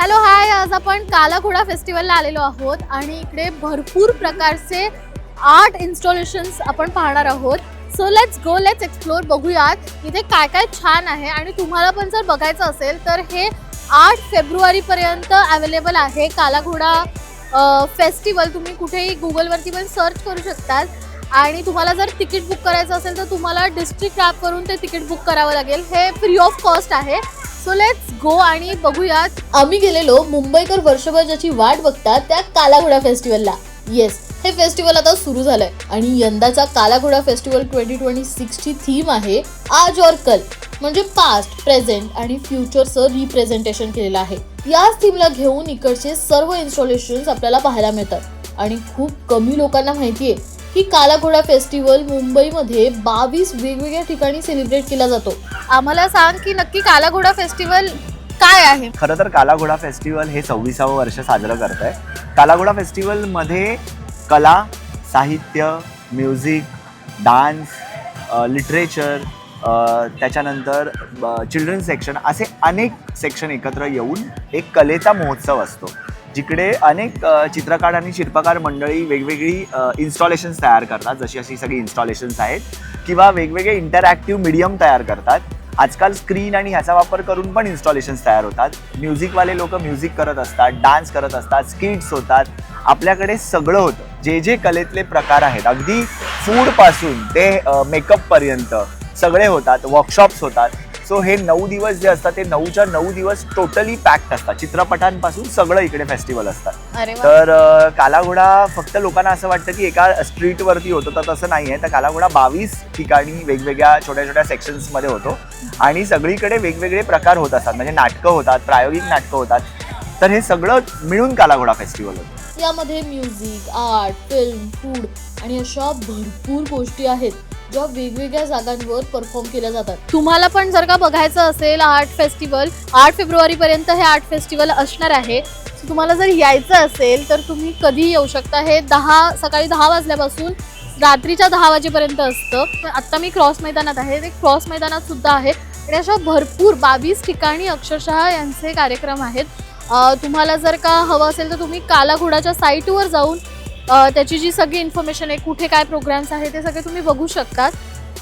Hello hi. आज आपण कालाघोडा फेस्टिवलला आलेलो आहोत आणि इकडे भरपूर प्रकारचे आर्ट इन्स्टॉलेशन्स आपण पाहणार आहोत. So let's go let's explore बघूयात इथे काय काय छान आहे. आणि तुम्हाला पण जर बघायचं असेल तर हे आठ फेब्रुवारीपर्यंत अवेलेबल आहे. कालाघोडा फेस्टिवल तुम्ही कुठेही गुगलवरती पण सर्च करू शकतात. आणि तुम्हाला जर तिकीट बुक करायचं असेल तर तुम्हाला डिस्ट्रिक्ट ॲपवरून ते तिकीट बुक करावं लागेल. हे फ्री ऑफ कॉस्ट आहे. सो लेट्स गो आणि बघूयात. आम्ही गेलेलो मुंबईकर वर्षभर ज्याची वाट बघतात त्या कालाघोडा फेस्टिवलला. येस हे फेस्टिवल आता सुरू झालंय. आणि यंदाचा कालाघोडा फेस्टिवल ट्वेंटी ट्वेंटी सिक्सची थीम आहे आज और कल. म्हणजे पास्ट प्रेझेंट आणि फ्युचरचं रिप्रेझेंटेशन केलेलं आहे. याच थीमला घेऊन इकडचे सर्व इन्स्टॉलेशन आपल्याला पाहायला मिळतात. आणि खूप कमी लोकांना माहितीये की कालाघोडा फेस्टिवल मुंबईमध्ये बावीस वेगवेगळ्या ठिकाणी सेलिब्रेट केला जातो. आम्हाला सांग की नक्की कालाघोडा फेस्टिवल काय आहे? खरं तर कालाघोडा फेस्टिवल हे सव्वीसावं वर्ष साजरं करत आहे कालाघोडा फेस्टिवलमध्ये कला साहित्य म्युझिक डान्स लिटरेचर त्याच्यानंतर चिल्ड्रन सेक्शन असे अनेक सेक्शन एकत्र येऊन एक कलेचा महोत्सव असतो. जिकडे अनेक चित्रकार आणि शिल्पकार मंडळी वेगवेगळी इन्स्टॉलेशन्स तयार करतात जशी अशी सगळी इन्स्टॉलेशन्स आहेत किंवा वेगवेगळे इंटरॅक्टिव्ह मीडियम तयार करतात. आजकाल स्क्रीन आणि ह्याचा वापर करून पण इन्स्टॉलेशन्स तयार होतात. म्युझिकवाले लोक म्युझिक करत असतात डान्स करत असतात स्किट्स होतात. आपल्याकडे सगळं होतं. जे जे कलेतले प्रकार आहेत अगदी फूडपासून ते मेकअपपर्यंत सगळे होतात वर्कशॉप्स होतात. सो हे नऊ दिवस जे असतात ते नऊच्या नऊ दिवस टोटली पॅक्ड असतात. चित्रपटांपासून सगळं इकडे फेस्टिवल असतात. तर कालाघोडा फक्त लोकांना असं वाटतं की एका स्ट्रीटवरती होतो तर तसं नाही आहे तर कालाघोडा बावीस ठिकाणी वेगवेगळ्या छोट्या छोट्या सेक्शन्समध्ये होतो. आणि सगळीकडे वेगवेगळे प्रकार होत असतात. म्हणजे नाटकं होतात प्रायोगिक नाटकं होतात. तर हे सगळं मिळून कालाघोडा फेस्टिवल होतं. यामध्ये म्युझिक आर्ट फिल्म फूड आणि अशा भरपूर गोष्टी आहेत ज्या वेगवेगळ्या जागांवर परफॉर्म केल्या जातात. तुम्हाला पण जर का बघायचं असेल आर्ट फेस्टिवल आठ फेब्रुवारी पर्यंत हे आर्ट फेस्टिवल असणार आहे. तुम्हाला जर यायचं असेल तर तुम्ही कधी येऊ शकता. हे दहा सकाळी दहा वाजल्यापासून रात्रीच्या दहा वाजेपर्यंत असतं. पण आत्ता मी क्रॉस मैदानात आहे. ते क्रॉस मैदानात सुद्धा आहे. आणि अशा भरपूर बावीस ठिकाणी अक्षरशः यांचे कार्यक्रम आहेत. तुम्हाला जर का हवं असेल तर तुम्ही कालाघोडाच्या साईटवर जाऊन त्याची जी सगळी इन्फॉर्मेशन आहे कुठे काय प्रोग्राम्स आहे ते सगळे तुम्ही बघू शकतात.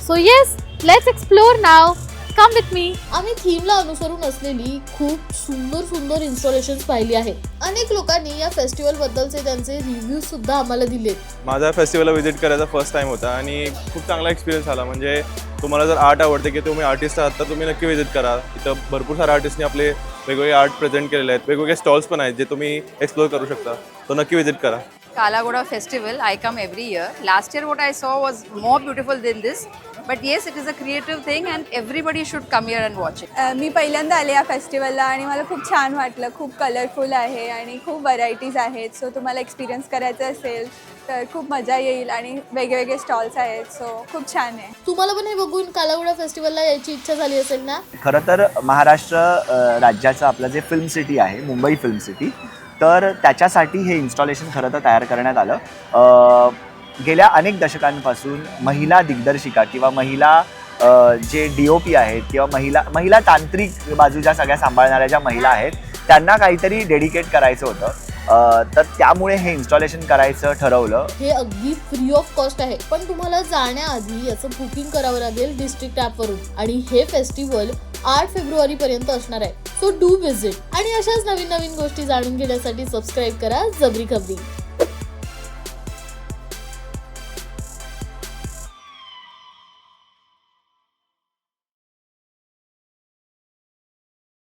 So yes let's explore now come with me आम्ही थीमला अनुसरून असलेली खूप सुंदर सुंदर इन्स्टॉलेशन पाहिली आहेत. अनेक लोकांनी या फेस्टिवल बद्दलचे त्यांचे रिव्ह्यू सुद्धा आम्हाला दिलेत. माझा फेस्टिवलला व्हिजिट करायचा फर्स्ट टाइम होता आणि खूप चांगला एक्सपिरियन्स आला म्हणजे तुम्हाला जर आर्ट आवडते की तुम्ही आर्टिस्ट आहात तर तुम्ही नक्की व्हिजिट करा. इथं भरपूर साऱ्या आर्टिस्टनी आपले वेगवेगळे आर्ट प्रेझेंट केलेले आहेत. वेगवेगळे स्टॉल्स पण आहेत जे तुम्ही एक्सप्लोअर करू शकता. तो नक्की विजिट करा. Kala Ghoda festival I come every year last year what I saw was more beautiful than this but yes it is a creative thing and everybody should come year and watch it मी पहिल्यांदा आले या फेस्टिवलला आणि मला खूप छान वाटलं. खूप colourful आहे आणि खूप व्हरायटीज आहेत. सो तुम्हाला एक्सपिरियन्स करायचं असेल. तर खूप मजा येईल आणि वेगवेगळे स्टॉल्स आहेत सो खूप छान आहे. तुम्हाला पण हे बघून कालाघोडा फेस्टिवलला यायची इच्छा झाली असेल ना? खरं तर महाराष्ट्र राज्याचं आपलं जे फिल्म सिटी आहे मुंबई फिल्म सिटी तर त्याच्यासाठी हे इन्स्टॉलेशन खरं तर तयार करण्यात आलं. गेल्या अनेक दशकांपासून महिला दिग्दर्शिका किंवा महिला जे डी ओ पी आहेत किंवा महिला महिला तांत्रिक बाजूच्या सगळ्या सांभाळणाऱ्या ज्या महिला आहेत त्यांना काहीतरी डेडिकेट करायचं होतं. तर त्यामुळे हे इन्स्टॉलेशन करायचं ठरवलं. हे अगदी फ्री ऑफ कॉस्ट आहे. पण तुम्हाला जाण्याआधी याचं बुकिंग करावं लागेल डिस्ट्रिक्ट ॲपवरून आणि हे फेस्टिवल आठ फेब्रुवारी पर्यंत असणार आहे. सो डू विजिट आणि अशाच नवीन नवीन गोष्टी जाणून घेण्यासाठी सबस्क्राईब करा जबरी खबरी.